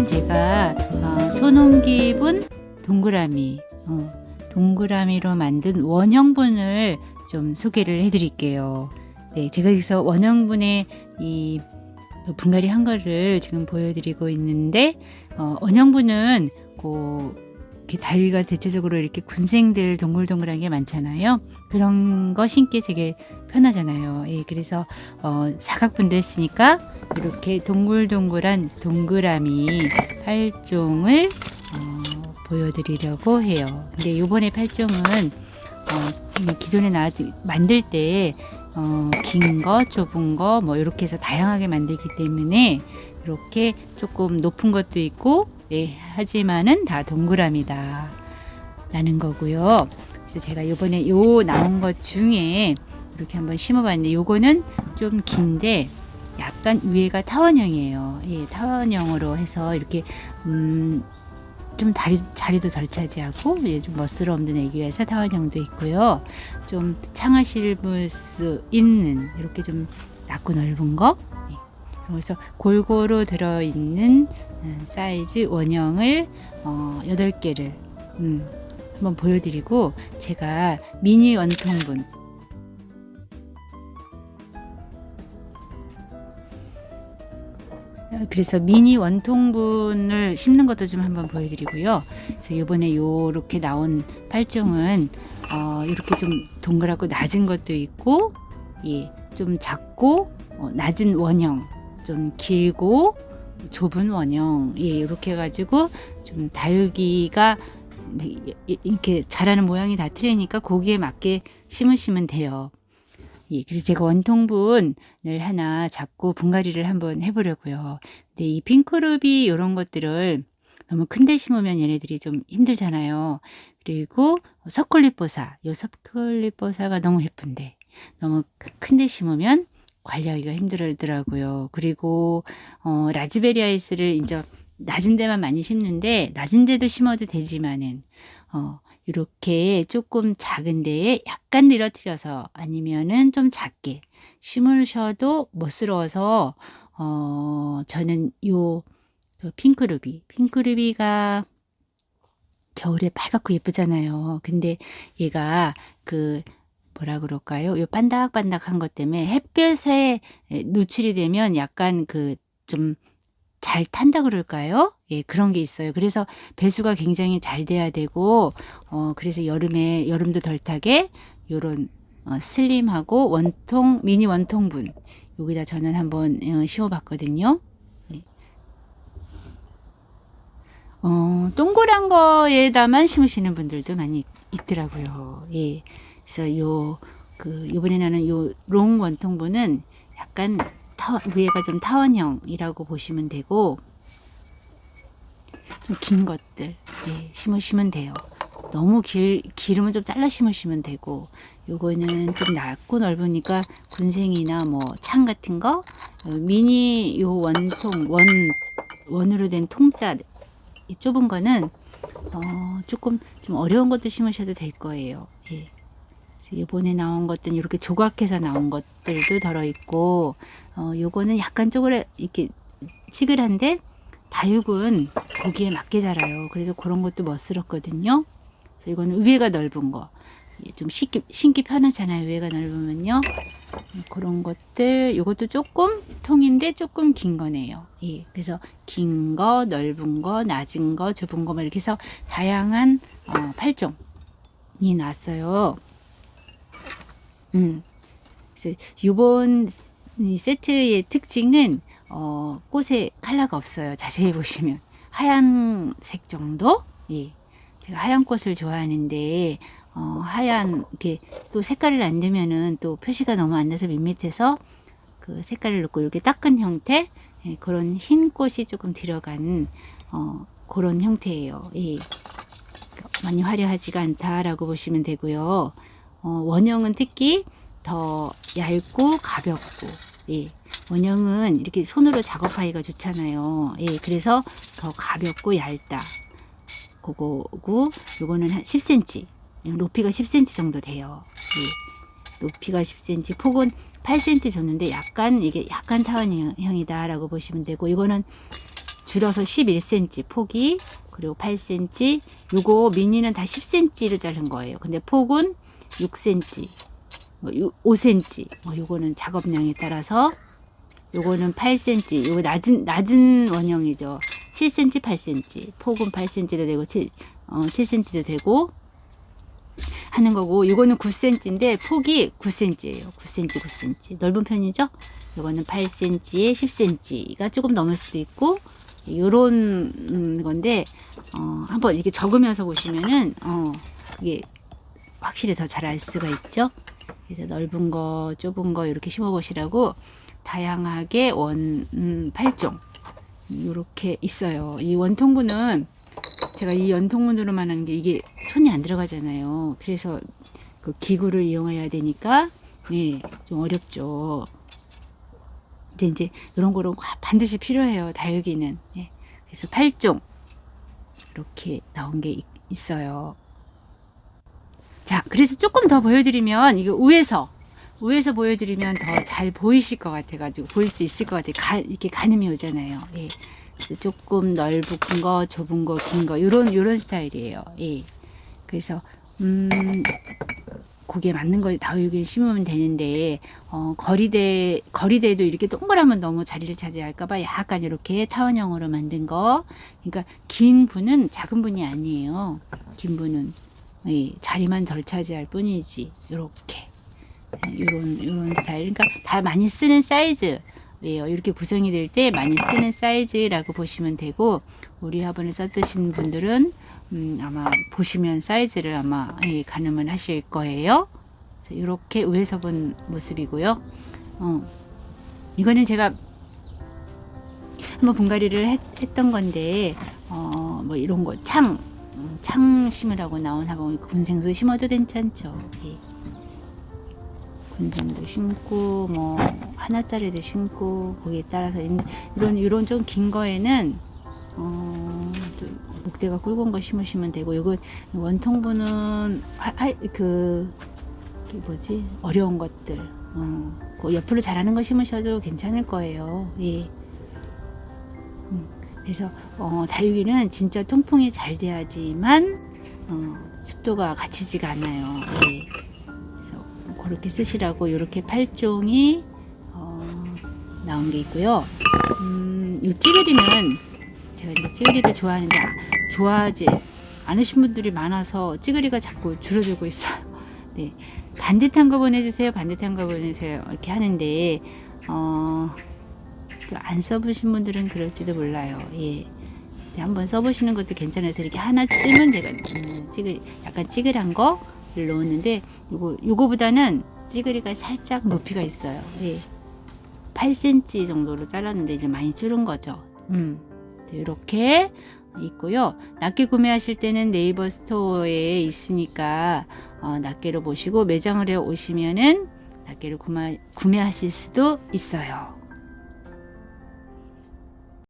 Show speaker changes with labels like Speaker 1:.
Speaker 1: 이번에는 제가 어, 손옮기분 동그라미 어, 동그라미로 만든 원형분을 좀 소개를 해드릴게요. 네, 제가 여기서 원형분의 이 분갈이 한 거를 지금 보여드리고 있는데 어, 원형분은 그 다리가 대체적으로 이렇게 군생들 동글동글한 게 많잖아요. 그런 거 신기 되게 편하잖아요. 예, 그래서 어, 사각분도 했으니까 이렇게 동글동글한 동그라미 8종을 어, 보여드리려고 해요. 근데 요번에 8종은 어, 기존에 나 만들 때 어, 긴 거, 좁은 거, 뭐 이렇게 해서 다양하게 만들기 때문에 이렇게 조금 높은 것도 있고, 예, 하지만은 다 동그라미다. 라는 거고요. 그래서 제가 요번에 요 나온 것 중에 이렇게 한번 심어봤는데 요거는 좀 긴데 약간 위에가 타원형이에요. 예, 타원형으로 해서 이렇게 음, 좀 다리, 자리도 덜 차지하고 예, 좀 멋스러움도 내기 위해서 타원형도 있고요. 좀 창을 씹을 수 있는 이렇게 좀 낮고 넓은 거. 예. 그래서 골고루 들어있는 음, 사이즈 원형을 어, 8개를 음, 한번 보여드리고 제가 미니 원통분 그래서 미니 원통분을 심는 것도 좀 한번 보여드리고요. 그래서 이번에 요렇게 나온 팔종은 어, 이렇게 좀 동그랗고 낮은 것도 있고, 예, 좀 작고 어, 낮은 원형, 좀 길고 좁은 원형, 예, 이렇게 해가지고 좀 다육이가 이렇게 자라는 모양이 다 틀리니까 거기에 맞게 심으시면 돼요. 예, 그래서 제가 원통분을 하나 잡고 분갈이를 한번 해보려고요. 근데 이 핑크루비 이런 것들을 너무 큰데 심으면 얘네들이 좀 힘들잖아요. 그리고 서클립보사, 요 서클립보사가 너무 예쁜데 너무 큰데 심으면 관리하기가 힘들더라고요. 그리고 어, 라즈베리 아이스를 이제 낮은 데만 많이 심는데 낮은 데도 심어도 되지만은 어, 이렇게 조금 작은 데에 약간 늘어뜨려서 아니면은 좀 작게 심으셔도 멋스러워서 어 저는 요 핑크루비 핑크루비가 겨울에 빨갛고 예쁘잖아요. 근데 얘가 그 뭐라 그럴까요? 요 반닥반닥한 것 때문에 햇볕에 노출이 되면 약간 그좀 잘 탄다 그럴까요? 예, 그런 게 있어요. 그래서 배수가 굉장히 잘 돼야 되고, 어, 그래서 여름에, 여름도 덜 타게, 요런, 어, 슬림하고 원통, 미니 원통분. 여기다 저는 한번 어, 심어봤거든요. 예. 어, 동그란 거에다만 심으시는 분들도 많이 있더라고요. 예. 그래서 요, 그, 요번에 나는 요 롱 원통분은 약간 타, 위에가 좀 타원형이라고 보시면 되고 좀 긴 것들 예, 심으시면 돼요. 너무 길, 기름은 좀 잘라 심으시면 되고 요거는 좀 낮고 넓으니까 군생이나 뭐 창 같은 거 어, 미니 요 원통 원 원으로 된 통짜 좁은 거는 어, 조금 좀 어려운 것도 심으셔도 될 거예요. 예. 이번에 나온 것들은 이렇게 조각해서 나온 것들도 들어 있고 어 요거는 약간 쪼그라 이렇게 치글한데 다육은 고기에 맞게 자라요. 그래서 그런 것도 멋스럽거든요. 그래서 이거는 위에가 넓은 거. 좀 신기, 신기 편하잖아요. 위에가 넓으면요. 그런 것들, 이것도 조금 통인데 조금 긴 거네요. 예. 그래서 긴 거, 넓은 거, 낮은 거, 좁은 거, 이렇게 해서 다양한 어, 8종이 났어요. 음. 그래서 이번 세트의 특징은 어, 꽃에 컬러가 없어요. 자세히 보시면 하얀색 정도. 예. 제가 하얀 꽃을 좋아하는데 어, 하얀 이렇게 또 색깔을 안 되면은 또 표시가 너무 안 나서 밋밋해서 그 색깔을 넣고 이렇게 닦은 형태 예, 그런 흰 꽃이 조금 들어간 어, 그런 형태예요. 예. 많이 화려하지가 않다라고 보시면 되고요. 어, 원형은 특히 더 얇고 가볍고 예. 원형은 이렇게 손으로 작업하기가 좋잖아요. 예, 그래서 더 가볍고 얇다. 그거고 요거는 한 10cm. 높이가 10cm 정도 돼요. 예. 높이가 10cm, 폭은 8cm 줬는데 약간 이게 약간 타원형이다라고 보시면 되고 이거는 줄여서 11cm 폭이 그리고 8cm 요거 미니는 다 10cm로 자른 거예요. 근데 폭은 6cm, 뭐 5cm 뭐 요거는 작업량에 따라서 요거는 8cm 요거 낮은 낮은 원형이죠. 7cm, 8cm 폭은 8cm도 되고 7, 어, 7cm도 되고 하는 거고 요거는 9cm인데 폭이 9cm예요. 9cm, 9cm 넓은 편이죠. 요거는 8cm에 10cm가 조금 넘을 수도 있고 요런 음, 건데 어, 한번 이렇게 적으면서 보시면은 어, 이게 확실히 더 잘 알 수가 있죠. 그래서 넓은 거, 좁은 거 이렇게 심어 보시라고 다양하게 원 음, 8종 이렇게 있어요. 이 원통분은 제가 이 연통문으로만 하는 게 이게 손이 안 들어가잖아요. 그래서 그 기구를 이용해야 되니까 예, 좀 어렵죠. 근데 이제 이런 거로 반드시 필요해요. 다육이는. 예. 그래서 8종 이렇게 나온 게 있- 있어요. 자, 그래서 조금 더 보여드리면 이거 위에서 위에서 보여드리면 더 잘 보이실 것 같아가지고 보일 수 있을 것 같아요. 가, 이렇게 가늠이 오잖아요. 예. 조금 넓은 거, 좁은 거, 긴 거, 요런, 요런 스타일이에요. 예. 그래서, 음, 거기에 맞는 걸 다육에 심으면 되는데, 어, 거리대, 거리대도 이렇게 동그라면 너무 자리를 차지할까봐 약간 이렇게 타원형으로 만든 거. 그러니까, 긴 분은 작은 분이 아니에요. 긴 분은. 예, 자리만 덜 차지할 뿐이지. 요렇게. 예, 요런, 요런 스타일. 그러니까 다 많이 쓰는 사이즈. 예요. 이렇게 구성이 될 때 많이 쓰는 사이즈라고 보시면 되고 우리 화분을 써드신 분들은 음, 아마 보시면 사이즈를 아마 예, 가늠을 하실 거예요. 이렇게 위에서 본 모습이고요. 어, 이거는 제가 한번 분갈이를 했, 던 건데 어, 뭐 이런 거 창, 음, 창 심으라고 나온 화분 군생수 심어도 괜찮죠. 예. 군생도 심고 뭐 하나짜리도 심고 거기에 따라서 임- 이런 이런 좀 긴 거에는 어, 좀 목대가 굵은 거 심으시면 되고 이거 원통분은 그, 그 뭐지 어려운 것들 어, 그 옆으로 자라는 거 심으셔도 괜찮을 거예요. 예. 음, 그래서 어, 다육이는 진짜 통풍이 잘 돼야지만 어, 습도가 갇히지가 않아요. 예. 그래서 그렇게 쓰시라고 이렇게 8종이 어, 나온 게 있고요. 음, 이 찌그리는 제가 이제 찌그리를 좋아하는데 아, 좋아하지 않으신 분들이 많아서 찌그리가 자꾸 줄어들고 있어요. 네, 반듯한 거 보내주세요. 반듯한 거 보내주세요. 이렇게 하는데 어, 또 안 써보신 분들은 그럴지도 몰라요. 예. 네, 한번 써보시는 것도 괜찮아서 이렇게 하나쯤은 제가 음, 찌그리 약간 찌그란 거를 넣었는데 요거 요거보다는 찌그리가 살짝 높이가 있어요. 예. 8cm 정도로 잘랐는데 이제 많이 줄은 거죠. 음. 이렇게 있고요. 낱개 구매하실 때는 네이버 스토어에 있으니까 어, 낱개로 보시고 매장을 해 오시면은 낱개를 구매, 구매하실 수도 있어요.